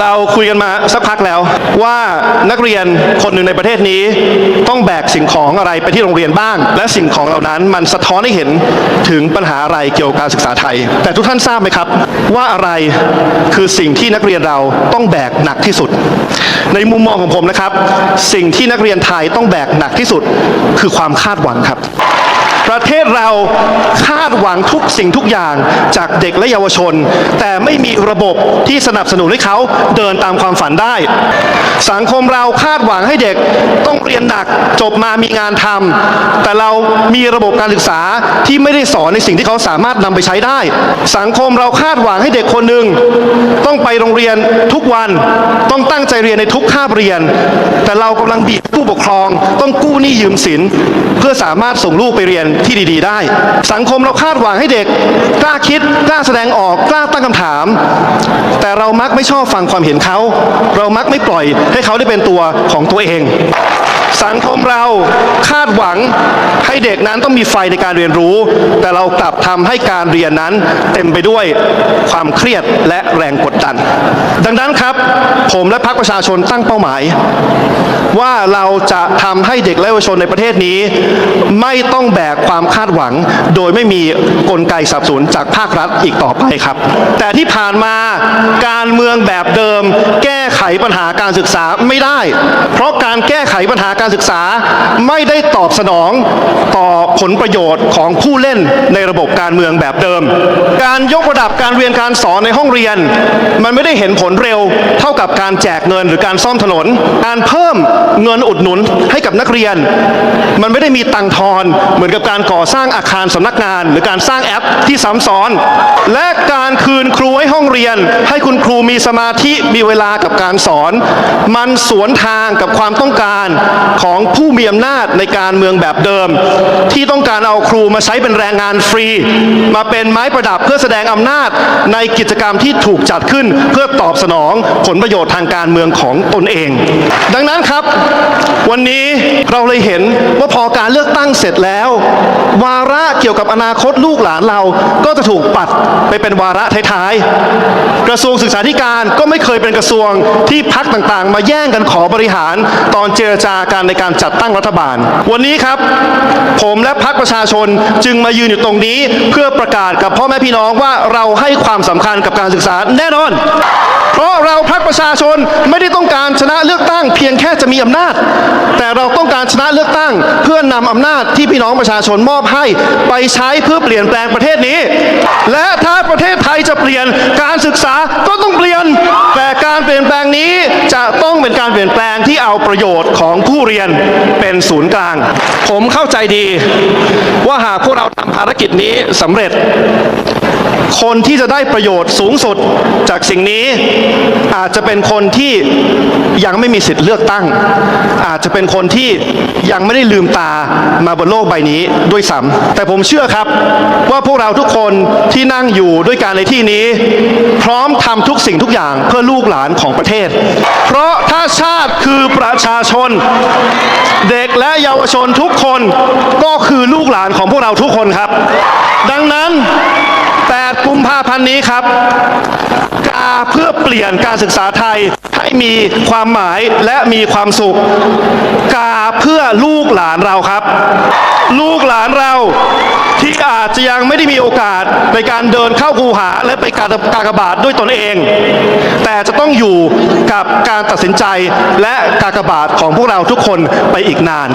เราคุยกันมาสักพักแล้ว ว่านักเรียนคนหนึ่งในประเทศนี้ ต้องแบกสิ่งของอะไรไปที่โรงเรียนบ้าง และสิ่งของเหล่านั้นมันสะท้อนให้เห็นถึงปัญหาอะไรเกี่ยวกับการศึกษาไทย แต่ทุกท่านทราบไหมครับ ว่าอะไรคือสิ่งที่นักเรียนเราต้องแบกหนักที่สุด ในมุมมองของผมนะครับ สิ่งที่นักเรียนไทยต้องแบกหนักที่สุด คือความคาดหวังครับ ประเทศเราคาดหวังทุกสิ่งทุกอย่างจากเด็กและเยาวชน แต่ไม่มีระบบที่สนับสนุนให้เขาเดินตามความฝันได้ สังคมเราคาดหวังให้เด็กต้องเรียนหนักจบมามีงานทำแต่เรามีระบบการศึกษาที่ไม่ได้สอนในสิ่งที่เขาสามารถนำไปใช้ได้ สังคมเราคาดหวังให้เด็กคนหนึ่งต้องไปโรงเรียนทุกวัน เรียนในทุกคาบเรียน แต่เรากำลังบีบผู้ปกครอง ต้องกู้หนี้ยืมสิน เพื่อสามารถส่งลูกไปเรียนที่ดี ๆ ได้ สังคมเราคาดหวังให้เด็กกล้าคิดกล้าแสดงออกกล้าตั้งคำถาม แต่เรามักไม่ชอบฟังความเห็นเขา เรามักไม่ปล่อยให้เขาได้เป็นตัวของตัวเอง สังคมเราคาดหวังให้เด็กนั้นต้องมีไฟในการเรียนรู้ แต่เรากลับทำให้การเรียนนั้นเต็มไปด้วยความเครียดและแรงกดดัน ดังนั้นครับ ผมและพรรคประชาชนตั้งเป้าหมาย ว่าเราจะทำให้เด็กและเยาวชนในประเทศนี้ ไม่ต้องแบกความคาดหวัง โดยไม่มีกลไกสนับสนุนจากภาครัฐอีกต่อไปครับ แต่ที่ผ่านมาการเมืองแบบเดิม แก้ไขปัญหาการศึกษาไม่ได้ เพราะการแก้ไขปัญหาการศึกษาไม่ได้ตอบสนองต่อผลประโยชน์ของผู้เล่นในระบบการเมืองแบบเดิม การยกระดับการเรียนการสอนในห้องเรียน มันไม่ได้เห็นผลเร็ว เท่ากับการแจกเงินหรือการซ่อมถนน การเพิ่มเงินอุดหนุนให้กับนักเรียน มันไม่ได้มีตังทอนเหมือนกับการก่อสร้างอาคารสำนักงาน หรือการสร้างแอปที่ซ้ำซ้อน และการคืนครูให้ห้องเรียน ให้คุณครูมีสมาธิมีเวลากับการสอน มันสวนทางกับความต้องการของผู้มีอำนาจในการเมืองแบบเดิม ที่ต้องการเอาครูมาใช้เป็นแรงงานฟรี มาเป็นไม้ประดับเพื่อแสดงอำนาจในกิจกรรมที่ถูกจัดขึ้นเพื่อตอบสนองผลประโยชน์ทางการเมืองของตนเอง ดังนั้นครับ วันนี้เราเลยเห็นว่าพอการเลือกตั้งเสร็จแล้ว วาระเกี่ยวกับอนาคตลูกหลานเราก็จะถูกปัดไปเป็นวาระท้ายๆ กระทรวงศึกษาธิการก็ไม่เคยเป็นกระทรวงที่พักต่างๆ มาแย่งกันขอบริหารตอนเจรจาการในการจัดตั้งรัฐบาล วันนี้ครับ ผมและพักประชาชนจึงมายืนอยู่ตรงนี้เพื่อประกาศกับพ่อแม่พี่น้องว่าเราให้ความสำคัญกับการศึกษาแน่นอน เพราะเราพักประชาชนไม่ได้ต้องการชนะเลือกตั้ง เพียงแค่จะมีอำนาจ แต่เราต้องการชนะเลือกตั้ง เพื่อนำอำนาจที่พี่น้องประชาชนมอบให้ ไปใช้เพื่อเปลี่ยนแปลงประเทศนี้ และถ้าประเทศไทยจะเปลี่ยนการศึกษาก็ต้องเปลี่ยนแต่ ลี่ยนแปลงนี้จะต้องเป็นการเปลี่ยนแปลงที่เอาประโยชน์ของผู้เรียนเป็นศูนย์กลาง ผมเข้าใจดี ว่าหากพวกเราทำภารกิจนี้สำเร็จ คนที่จะได้ประโยชน์สูงสุดจากสิ่งนี้ อาจจะเป็นคนที่ยังไม่มีสิทธิ์เลือกตั้ง อาจจะเป็นคนที่ยังไม่ได้ลืมตามาบนโลกใบนี้ด้วยซ้ำแต่ผมเชื่อครับว่าพวกเราทุกคนที่นั่งอยู่ด้วยกันในที่นี้ พร้อมทำทุกสิ่งทุกอย่างเพื่อลูกหลานของของประเทศ เพราะถ้าชาติคือประชาชน เด็กและเยาวชนทุกคนก็คือลูกหลานของพวกเราทุกคนครับ ดังนั้น 8 กุมภาพันธ์นี้ครับกาเพื่อเปลี่ยนการศึกษาไทยให้มีความหมายและมีความสุข กาเพื่อลูกหลานเราครับ ลูกหลานเรา ที่อาจจะยังไม่ได้มีโอกาสในการเดินเข้าคูหาและไปการกากบาทด้วยตนเอง แต่จะต้องอยู่กับการตัดสินใจและกากบาทของพวกเราทุกคนไปอีกนาน